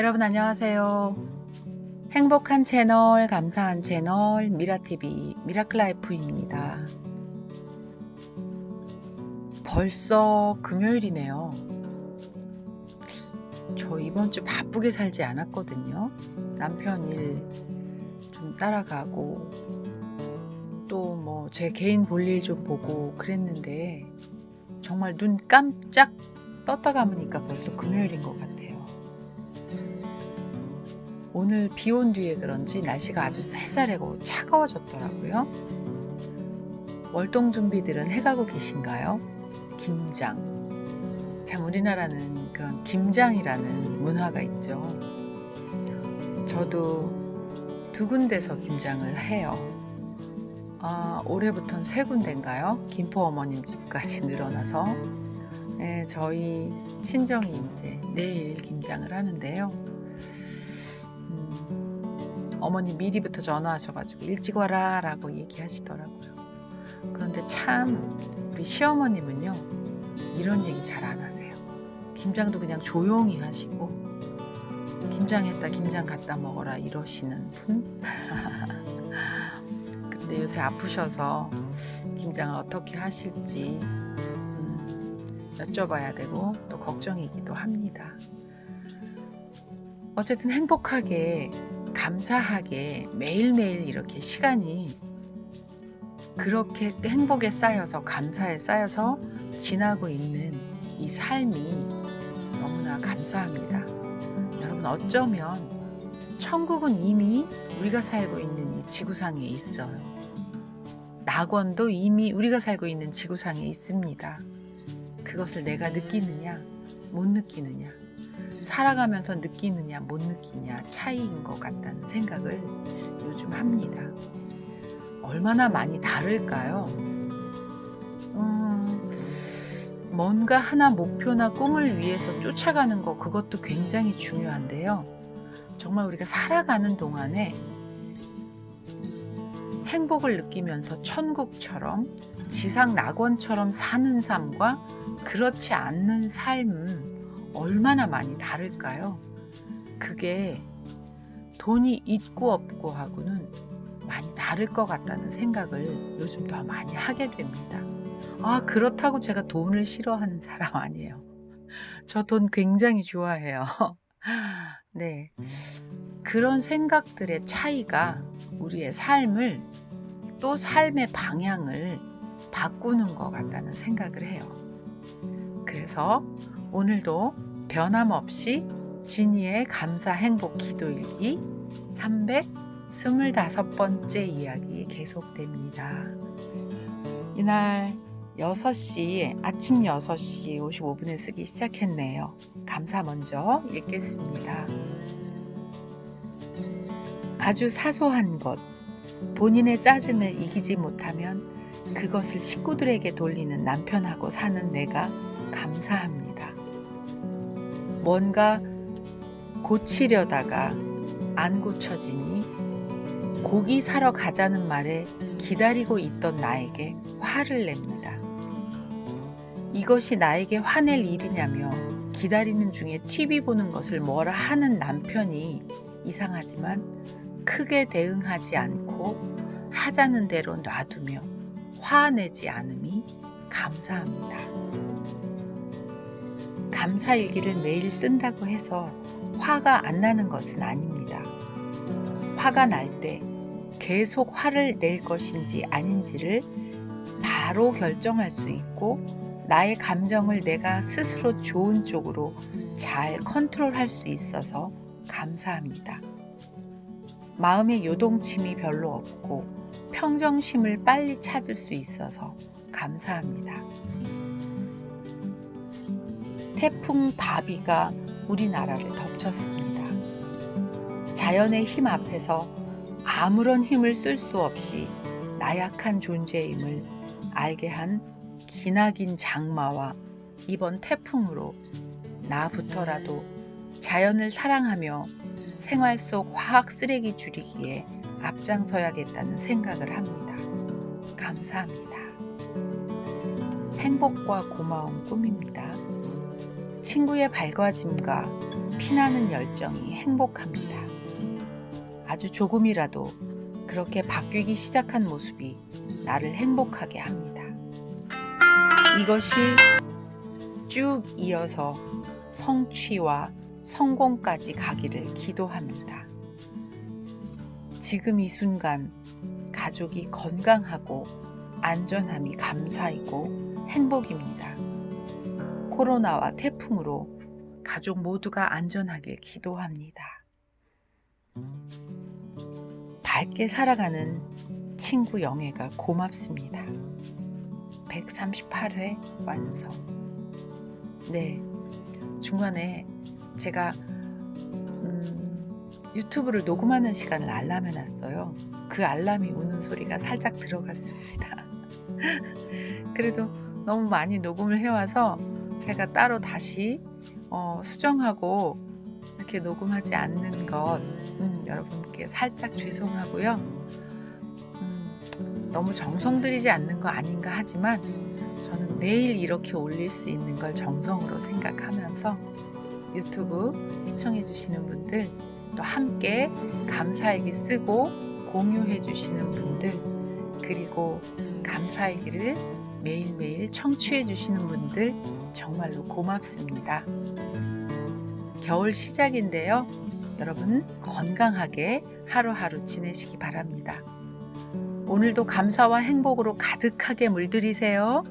여러분 안녕하세요. 행복한 채널, 감사한 채널, 미라TV, 미라클라이프입니다. 벌써 금요일이네요. 저 이번 주 바쁘게 살지 않았거든요. 남편 일 좀 따라가고, 또 뭐 제 개인 볼일 좀 보고 그랬는데, 정말 눈 깜짝 떴다 감으니까 벌써 금요일인 것 같아요. 오늘 비 온 뒤에 그런지 날씨가 아주 쌀쌀하고 차가워졌더라고요. 월동 준비들은 해가고 계신가요? 김장. 참 우리나라는 그런 김장이라는 문화가 있죠. 저도 두 군데서 김장을 해요. 아, 올해부터는 세 군데인가요? 김포 어머님 집까지 늘어나서 네, 저희 친정이 이제 내일 김장을 하는데요. 음, 어머니 미리부터 전화하셔가지고 일찍 와라 라고 얘기하시더라고요. 그런데 참 우리 시어머님은요 이런 얘기 잘 안 하세요. 김장도 그냥 조용히 하시고 김장했다 김장 갖다 먹어라 이러시는 분. 근데 요새 아프셔서 김장을 어떻게 하실지 음, 여쭤봐야 되고 또 걱정이기도 합니다. 어쨌든 행복하게 감사하게 매일매일 이렇게 시간이 그렇게 행복에 쌓여서 감사에 쌓여서 지나고 있는 이 삶이 너무나 감사합니다. 여러분 어쩌면 천국은 이미 우리가 살고 있는 이 지구상에 있어요. 낙원도 이미 우리가 살고 있는 지구상에 있습니다. 그것을 내가 느끼느냐, 못 느끼느냐, 살아가면서 느끼느냐, 못 느끼냐 차이인 것 같다는 생각을 요즘 합니다. 얼마나 많이 다를까요? 음, 뭔가 하나 목표나 꿈을 위해서 쫓아가는 거 그것도 굉장히 중요한데요. 정말 우리가 살아가는 동안에 행복을 느끼면서 천국처럼 지상 낙원처럼 사는 삶과 그렇지 않는 삶은 얼마나 많이 다를까요? 그게 돈이 있고 없고 하고는 많이 다를 것 같다는 생각을 요즘 더 많이 하게 됩니다. 아, 그렇다고 제가 돈을 싫어하는 사람 아니에요. 저 돈 굉장히 좋아해요. 네. 그런 생각들의 차이가 우리의 삶을 또 삶의 방향을 바꾸는 것 같다는 생각을 해요. 그래서 오늘도 변함없이 진이의 감사 행복 기도 일기 325번째 이야기 계속됩니다. 이날 6시, 아침 6시 55분에 쓰기 시작했네요. 감사 먼저 읽겠습니다. 아주 사소한 것, 본인의 짜증을 이기지 못하면 그것을 식구들에게 돌리는 남편하고 사는 내가 감사합니다. 뭔가 고치려다가 안 고쳐지니 고기 사러 가자는 말에 기다리고 있던 나에게 화를 냅니다. 이것이 나에게 화낼 일이냐며 기다리는 중에 TV 보는 것을 뭐라 하는 남편이 이상하지만 크게 대응하지 않고 하자는 대로 놔두며 화내지 않음이 감사합니다. 감사일기를 매일 쓴다고 해서 화가 안 나는 것은 아닙니다. 화가 날 때 계속 화를 낼 것인지 아닌지를 바로 결정할 수 있고 나의 감정을 내가 스스로 좋은 쪽으로 잘 컨트롤할 수 있어서 감사합니다. 마음의 요동침이 별로 없고 평정심을 빨리 찾을 수 있어서 감사합니다. 태풍 바비가 우리나라를 덮쳤습니다. 자연의 힘 앞에서 아무런 힘을 쓸 수 없이 나약한 존재임을 알게 한 기나긴 장마와 이번 태풍으로 나부터라도 자연을 사랑하며 생활 속 화학 쓰레기 줄이기에 앞장서야겠다는 생각을 합니다. 감사합니다. 행복과 고마움 꿈입니다. 친구의 밝아짐과 피나는 열정이 행복합니다. 아주 조금이라도 그렇게 바뀌기 시작한 모습이 나를 행복하게 합니다. 이것이 쭉 이어서 성취와 성공까지 가기를 기도합니다. 지금 이 순간 가족이 건강하고 안전함이 감사이고 행복입니다. 코로나와 태풍으로 가족 모두가 안전하길 기도합니다. 밝게 살아가는 친구 영애가 고맙습니다. 138회 완성. 네, 중간에 제가 음, 유튜브를 녹음하는 시간을 알람해 놨어요. 그 알람이 우는 소리가 살짝 들어갔습니다. 그래도 너무 많이 녹음을 해와서 제가 따로 다시 어, 수정하고 이렇게 녹음하지 않는 것 음, 여러분께 살짝 죄송하고요. 음, 너무 정성 들이지 않는 거 아닌가 하지만 저는 매일 이렇게 올릴 수 있는 걸 정성으로 생각하면서 유튜브 시청해 주시는 분들 또 함께 감사일기 쓰고 공유해 주시는 분들 그리고 감사일기를 매일매일 청취해 주시는 분들 정말로 고맙습니다. 겨울 시작인데요. 여러분 건강하게 하루하루 지내시기 바랍니다. 오늘도 감사와 행복으로 가득하게 물들이세요.